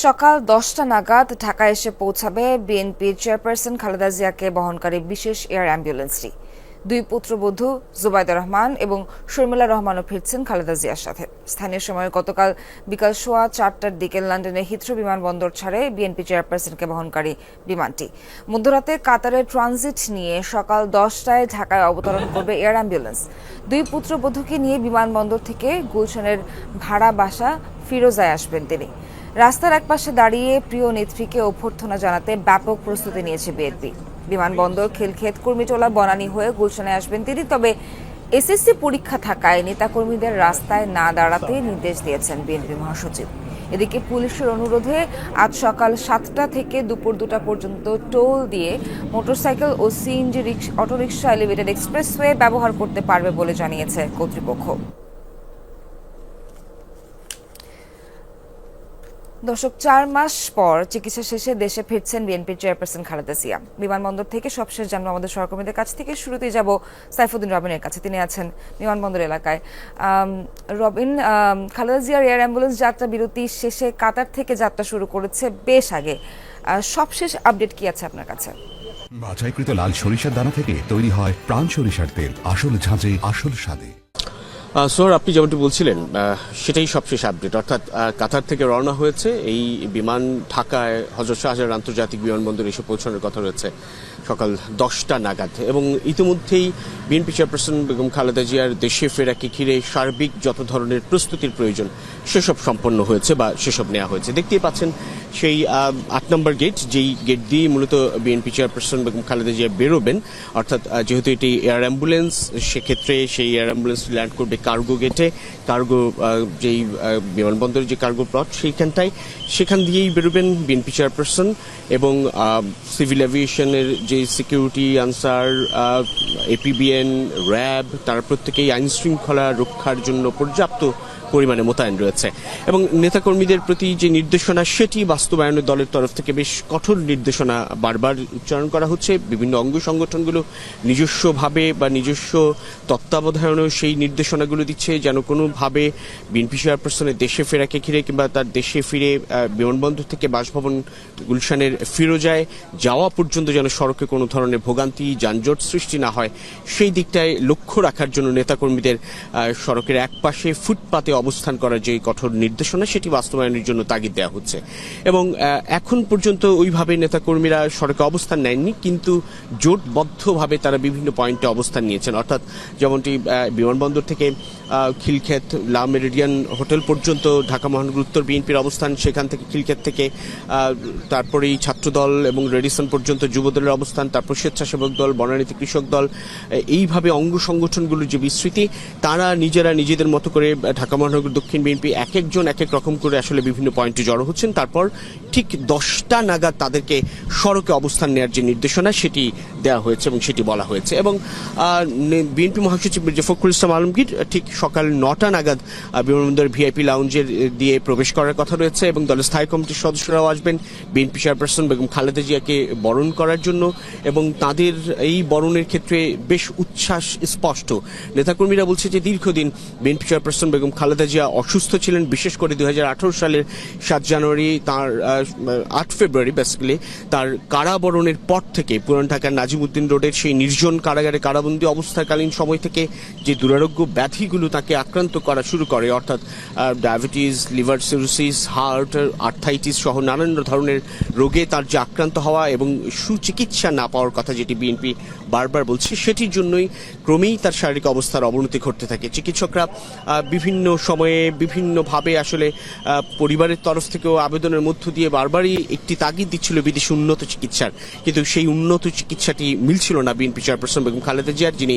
সকাল দশটা নাগাদ ঢাকা এসে পৌঁছাবে বিএনপির চেয়ারপারসন খালেদা জিয়াকে বহনকারী বিশেষ এয়ার অ্যাম্বুলেন্সটি। দুই পুত্রবধূ জুবাইদা রহমান এবং শর্মিলা রহমানও ফিরছেন খালেদা জিয়ার সাথে। স্থানীয় সময়ে গতকাল বিকাল সোয়া চারটার দিকে লন্ডনের হিথ্রো বিমানবন্দর ছাড়ে বিএনপি চেয়ারপারসনকে বহনকারী বিমানটি। মধ্যরাতে কাতারের ট্রানজিট নিয়ে সকাল দশটায় ঢাকায় অবতরণ করবে এয়ার অ্যাম্বুলেন্স। দুই পুত্রবধূকে নিয়ে বিমানবন্দর থেকে গুলশানের ভাড়া বাসা ফিরোজায় আসবেন তিনি। রাস্তার একপাশে দাঁড়িয়ে প্রিয় নেত্রীকে অভ্যর্থনা জানাতে ব্যাপক প্রস্তুতি নিয়েছে বিএনপি। বিমানবন্দর, খিলক্ষেত কর্মীটোলা, বনানী হয়ে গুলশানে আসবেন তিনি, তবে এসএসসি পরীক্ষা থাকায় নেতাকর্মীদের রাস্তায় না দাঁড়াতে নির্দেশ দিয়েছেন বিএনপি মহাসচিব। এদিকে পুলিশের অনুরোধে আজ সকাল সাতটা থেকে দুপুর দুটা পর্যন্ত টোল দিয়ে মোটরসাইকেল ও সিএনজি অটোরিকশা, এলিভেটেড এক্সপ্রেসওয়ে ব্যবহার করতে পারবে বলে জানিয়েছে কর্তৃপক্ষ। দর্শক চার মাস পর চিকিৎসা শেষে দেশে ফিরছেন বিএনপির চেয়ারপারসন খালেদা জিয়া। বিমানবন্দর থেকে সবশেষ জানব আমাদের সহকর্মীদের কাছ থেকে। শুরুতেই যাব সাইফুদ্দিন রবিনের কাছে। তিনি আছেন বিমানবন্দর এলাকায়। রবিন খালেদা জিয়ার এয়ার অ্যাম্বুলেন্স যাত্রা বিরতি শেষে কাতার থেকে যাত্রা শুরু করেছে বেশ আগে। সবশেষ আপডেট কি আছে আপনার কাছে? বাছাইকৃত লাল সরিষার দানা থেকে তৈরি হয় প্রাণ সরিষার তেল। আসল ঝাঁঝে, আসল স্বাদে। স্যার আপনি যেমনটি বলছিলেন সেটাই সবশেষ আপডেট অর্থাৎ কাতার থেকে রওনা হয়েছে। এই বিমান ঢাকায় হজরত শাহজাহান আন্তর্জাতিক বিমানবন্দরে এসে পৌঁছানোর কথা রয়েছে সকাল দশটা নাগাদ। এবং ইতিমধ্যেই বিএনপি চেয়ারপারসন বেগম খালেদা জিয়ার দেশে ফেরাকে ঘিরে সার্বিক যত ধরনের প্রস্তুতির প্রয়োজন, সেসব সম্পন্ন হয়েছে বা সেসব নেওয়া হয়েছে। দেখতেই পাচ্ছেন সেই আট নম্বর গেট, যেই গেট দিয়ে মূলত বিএনপি চেয়ারপারসন বেগম খালেদা জিয়া বেরোবেন। অর্থাৎ যেহেতু এটি এয়ার অ্যাম্বুলেন্স, সেক্ষেত্রে সেই এয়ার অ্যাম্বুলেন্স ল্যান্ড করবে কার্গো গেটে, কার্গো যেই বিমানবন্দরের যে কার্গো প্লট সেইখানটায়, সেখান দিয়েই বেরোবেন বিএনপি চেয়ারপারসন এবং সিভিল অ্যাভিয়েশনের যে সিকিউরিটি আনসার এপিবিএন, র্যাব তারা প্রত্যেকেই আইনশৃঙ্খলা রক্ষার জন্য পর্যাপ্ত পরিমাণে মোতায়েন রয়েছে। এবং নেতাকর্মীদের প্রতি যে নির্দেশনা, সেটি বাস্তবায়নের দলের তরফ থেকে বেশ কঠোর নির্দেশনা বারবার উচ্চারণ করা হচ্ছে। বিভিন্ন অঙ্গ সংগঠনগুলো নিজস্বভাবে বা নিজস্ব তত্ত্বাবধানেও সেই নির্দেশনাগুলো দিচ্ছে, যেন কোনোভাবে বিএনপি চেয়ারপারসনের দেশে ফেরাকে ঘিরে কিংবা তার দেশে ফিরে বিমানবন্দর থেকে বাসভবন গুলশানের ফিরোজায় যাওয়া পর্যন্ত যেন সড়কে কোনো ধরনের ভোগান্তি, যানজট সৃষ্টি না হয়। সেই দিকটায় লক্ষ্য রাখার জন্য নেতাকর্মীদের সড়কের একপাশে ফুটপাতে অবস্থান করার যে কঠোর নির্দেশনা, সেটি বাস্তবায়নের জন্য তাগিদ দেওয়া হচ্ছে। এবং এখন পর্যন্ত ওইভাবে নেতাকর্মীরা সড়কে অবস্থান নেননি, কিন্তু জোটবদ্ধভাবে তারা বিভিন্ন পয়েন্টে অবস্থান নিয়েছেন। অর্থাৎ যেমনটি বিমানবন্দর থেকে খিলক্ষেত লা মেরিডিয়ান হোটেল পর্যন্ত, ঢাকা মহানগর, উত্তর বিএনপির অবস্থান, সেখান থেকে খিলক্ষেত থেকে তারপরেই ছাত্রদল এবং রেডিসন পর্যন্ত যুবদলের অবস্থান, তারপর স্বেচ্ছাসেবক দল, বনানীতি কৃষক দল এইভাবে অঙ্গ সংগঠনগুলোর যে বিস্তৃতি, তারা নিজেরা নিজেদের মতো করে ঢাকা দক্ষিণ বিএনপি এক একজন এক এক রকম করে আসলে বিভিন্ন পয়েন্টে জড়ো হচ্ছেন। তারপর ঠিক দশটা নাগাদ তাদেরকে সড়কে অবস্থান নেওয়ার যে নির্দেশনা, সেটি দেওয়া হয়েছে এবং সেটি বলা হয়েছে। এবং বিএনপি মহাসচিব মির্জা ফখরুল ইসলাম আলমগীর ঠিক সকাল নটা নাগাদ বিমানবন্দর ভিআইপি লাউঞ্জের দিয়ে প্রবেশ করার কথা রয়েছে এবং দলের স্থায়ী কমিটির সদস্যরাও আসবেন। বিএনপি চেয়ারপারসন বেগম খালেদা জিয়াকে বরণ করার জন্য এবং তাদের এই বরণের ক্ষেত্রে বেশ উচ্ছ্বাস স্পষ্ট। নেতাকর্মীরা বলছে যে দীর্ঘদিন বিএনপি চেয়ারপারসন বেগম খালেদা জিয়া অসুস্থ ছিলেন। বিশেষ করে দু হাজার আঠেরো সালের সাত জানুয়ারি তার আট ফেব্রুয়ারি বেসিক্যালি তার কারাবরণের পর থেকে পুরান ঢাকার নাজিমুদ্দিন রোডের সেই নির্জন কারাগারে কারাবন্দী অবস্থাকালীন সময় থেকে যে দুরারোগ্য ব্যাধিগুলো তাকে আক্রান্ত করা শুরু করে, অর্থাৎ diabetes, liver cirrhosis, heart, arthritis সহ নানান ধরনের রোগে তার যে আক্রান্ত হওয়া এবং সুচিকিৎসা না পাওয়ার কথা যেটি বিএনপি বারবার বলছে, সেটির জন্যই ক্রমেই তার শারীরিক অবস্থার অবনতি ঘটতে থাকে। চিকিৎসকরা বিভিন্ন সময়ে বিভিন্নভাবে আসলে পরিবারের তরফ থেকেও আবেদনের মধ্য দিয়ে বারবারই একটি তাগিদ দিচ্ছিল বিদেশি উন্নত চিকিৎসার। কিন্তু সেই উন্নত চিকিৎসাটি মিলছিল না বিএনপি চেয়ারপারসন বেগম খালেদা জিয়ার, যিনি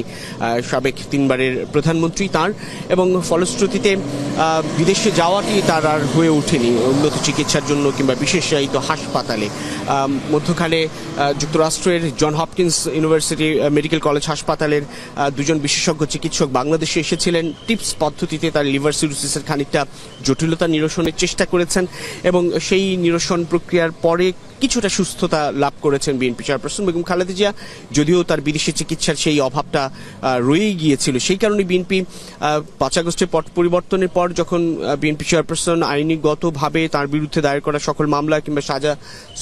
সাবেক তিনবারের প্রধানমন্ত্রী তার। এবং ফলশ্রুতিতে বিদেশে যাওয়াটি তার আর হয়ে ওঠেনি উন্নত চিকিৎসার জন্য কিংবা বিশেষায়িত হাসপাতালে। মধ্যখানে যুক্তরাষ্ট্রের John Hopkins university medical college হাসপাতালের দুজন বিশেষজ্ঞ চিকিৎসক বাংলাদেশে এসেছিলেন। টিপস পদ্ধতিতে তার লিভার সিরোসিসের খানিকটা জটিলতা নিরসনের চেষ্টা করেছেন এবং সেই নিরসন অপারেশন প্রক্রিয়ার পরে কিছুটা সুস্থতা লাভ করেছেন বিএনপি চেয়ারপারসন বেগম খালেদা জিয়া, যদিও তার বিদেশি চিকিৎসার সেই অভাবটা রয়েই গিয়েছিল। সেই কারণে বিএনপি পাঁচ আগস্টের পট পরিবর্তনের পর যখন বিএনপি চেয়ারপারসন আইনিগতভাবে তার বিরুদ্ধে দায়ের করা সকল মামলা কিংবা সাজা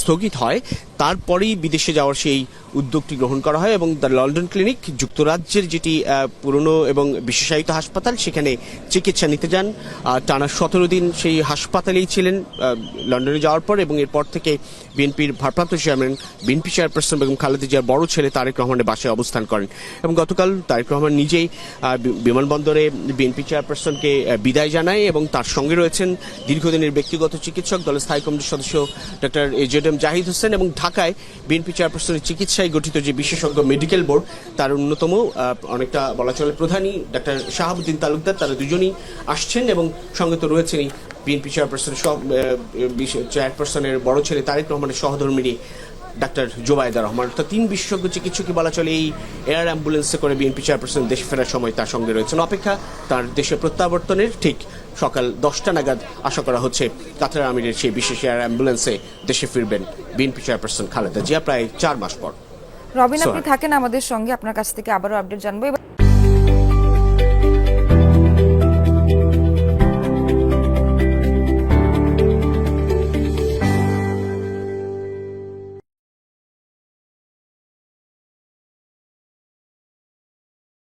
স্থগিত হয়, তারপরেই বিদেশে যাওয়ার সেই উদ্যোগটি গ্রহণ করা হয় এবং দ্য লন্ডন ক্লিনিক, যুক্তরাজ্যের যেটি পুরনো এবং বিশেষায়িত হাসপাতাল, সেখানে চিকিৎসা নিতে যান। টানা সতেরো দিন সেই হাসপাতালেই ছিলেন লন্ডনে যাওয়ার পর এবং এরপর থেকে বিএনপির ভারপ্রাপ্ত chairman, BNP chairperson Begum Khaleda জিয়ার বড় ছেলে তারেক রহমানের বাসায় অবস্থান করেন এবং গতকাল তারেক রহমান নিজেই বিমানবন্দরে বিএনপি চেয়ারপারসনকে বিদায় জানায় এবং তার সঙ্গে রয়েছেন দীর্ঘদিনের ব্যক্তিগত চিকিৎসক দলের স্থায়ী কমিটির সদস্য doctor AZ M Zahid Hossain এবং ঢাকায় বিএনপি চেয়ারপারসনের চিকিৎসায় গঠিত যে বিশেষজ্ঞ মেডিকেল বোর্ড, তার অন্যতম অনেকটা বলা চলে প্রধানই ডক্টর শাহাবুদ্দিন তালুকদার, তারা দুজনই আসছেন এবং সঙ্গে তো রয়েছেনই বিএনপি চেয়ারপারসনের সব চেয়ারপারসনের বড় ছেলে তারেক রহমানের সহধর্মিনী ডাক্তার জোবায়দা রহমান। অর্থাৎ তিন বিশেষজ্ঞ চিকিৎসকই বলা চলে এই এয়ার অ্যাম্বুলেন্সে করে বিএনপি চেয়ারপারসন দেশে ফেরার সময় তার সঙ্গে রয়েছেন। অপেক্ষা তার দেশে প্রত্যাবর্তনের ঠিক সকাল দশটা নাগাদ আশা করা হচ্ছে কাতার আমিরের সেই বিশেষ এয়ার অ্যাম্বুলেন্সে দেশে ফিরবেন বিএনপি চেয়ারপারসন খালেদা জিয়া প্রায় চার মাস পর। রবিন আপনি থাকেন আমাদের সঙ্গে। আপনার কাছ থেকে আবারও আপডেট জানব।